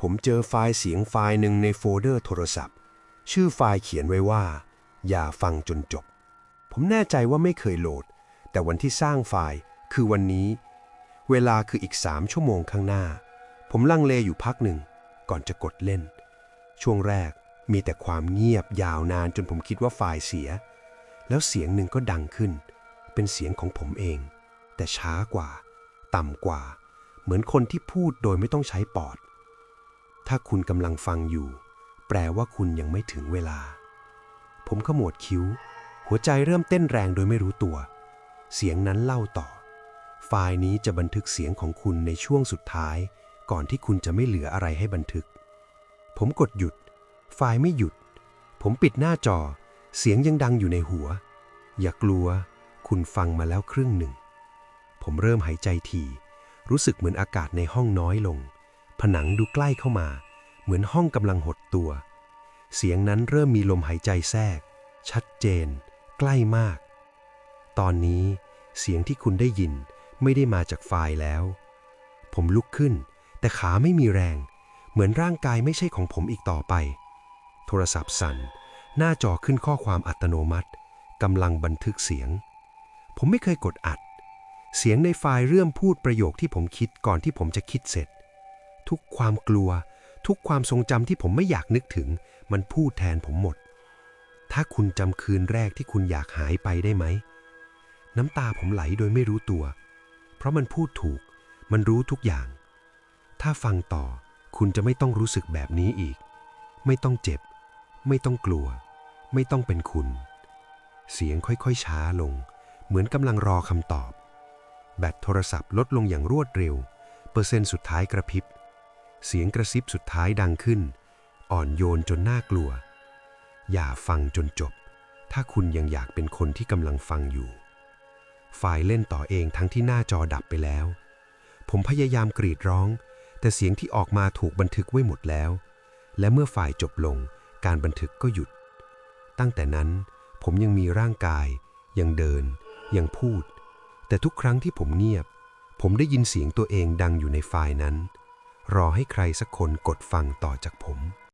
ผมเจอไฟล์เสียงไฟล์หนึ่งในโฟลเดอร์โทรศัพท์ ชื่อไฟล์เขียนไว้ว่า อย่าฟังจนจบ ผมแน่ใจว่าไม่เคยโหลด แต่วันที่สร้างไฟล์คือวันนี้ เวลาคืออีก3ชั่วโมงข้างหน้า ผมลังเลอยู่พักหนึ่ง ก่อนจะกดเล่น ช่วงแรกมีแต่ความเงียบยาวนานจนผมคิดว่าไฟล์เสีย แล้วเสียงหนึ่งก็ดังขึ้น เป็นเสียงของผมเอง แต่ช้ากว่า ต่ำกว่า เหมือนคนที่พูดโดยไม่ต้องใช้ปอด ถ้าคุณกำลังฟังอยู่ แปลว่าคุณยังไม่ถึงเวลา ผมขมวดคิ้ว หัวใจเริ่มเต้นแรงโดยไม่รู้ตัว เสียงนั้นเล่าต่อ ไฟล์นี้จะบันทึกเสียงของคุณในช่วงสุดท้าย ก่อนที่คุณจะไม่เหลืออะไรให้บันทึก ผมกดหยุด ไฟล์ไม่หยุด ผมปิดหน้าจอ เสียงยังดังอยู่ในหัว อย่ากลัว คุณฟังมาแล้วครึ่งหนึ่ง ผมเริ่มหายใจถี่รู้สึกเหมือนอากาศในห้องน้อยลง ผนังดูใกล้เข้ามา เหมือนห้องกำลังหดตัว เสียงนั้นเริ่มมีลมหายใจแทรก ชัดเจน ใกล้มาก ตอนนี้เสียงที่คุณได้ยินไม่ได้มาจากไฟล์แล้ว ผมลุกขึ้น แต่ขาไม่มีแรง เหมือนร่างกายไม่ใช่ของผมอีกต่อไป โทรศัพท์สั่น หน้าจอขึ้นข้อความอัตโนมัติกำลังบันทึกเสียง ผมไม่เคยกดอัด เสียงในไฟล์เริ่มพูดประโยคที่ผมคิดก่อนที่ผมจะคิดเสร็จ ทุกความกลัว ทุกความทรงจำที่ผมไม่อยากนึกถึง มันพูดแทนผมหมด ถ้าคุณจำคืนแรกที่คุณอยากหายไปได้ไหม น้ำตาผมไหลโดยไม่รู้ตัว เพราะมันพูดถูก มันรู้ทุกอย่าง ถ้าฟังต่อ คุณจะไม่ต้องรู้สึกแบบนี้อีก ไม่ต้องเจ็บ ไม่ต้องกลัว ไม่ต้องเป็นคุณ เสียงค่อยๆช้าลง เหมือนกำลังรอคำตอบแบตโทรศัพท์ลดลงอย่างรวดเร็ว เปอร์เซ็นต์สุดท้ายกระพริบ เสียงกระซิบสุดท้ายดังขึ้น อ่อนโยนจนน่ากลัว อย่าฟังจนจบ ถ้าคุณยังอยากเป็นคนที่กำลังฟังอยู่ ฝ่ายเล่นต่อเองทั้งที่หน้าจอดับไปแล้ว ผมพยายามกรีดร้อง แต่เสียงที่ออกมาถูกบันทึกไว้หมดแล้ว และเมื่อฝ่ายจบลง การบันทึกก็หยุด ตั้งแต่นั้นผมยังมีร่างกาย ยังเดิน ยังพูด แต่ทุกครั้งที่ผมเงียบ ผมได้ยินเสียงตัวเองดังอยู่ในไฟล์นั้น รอให้ใครสักคนกดฟังต่อจากผม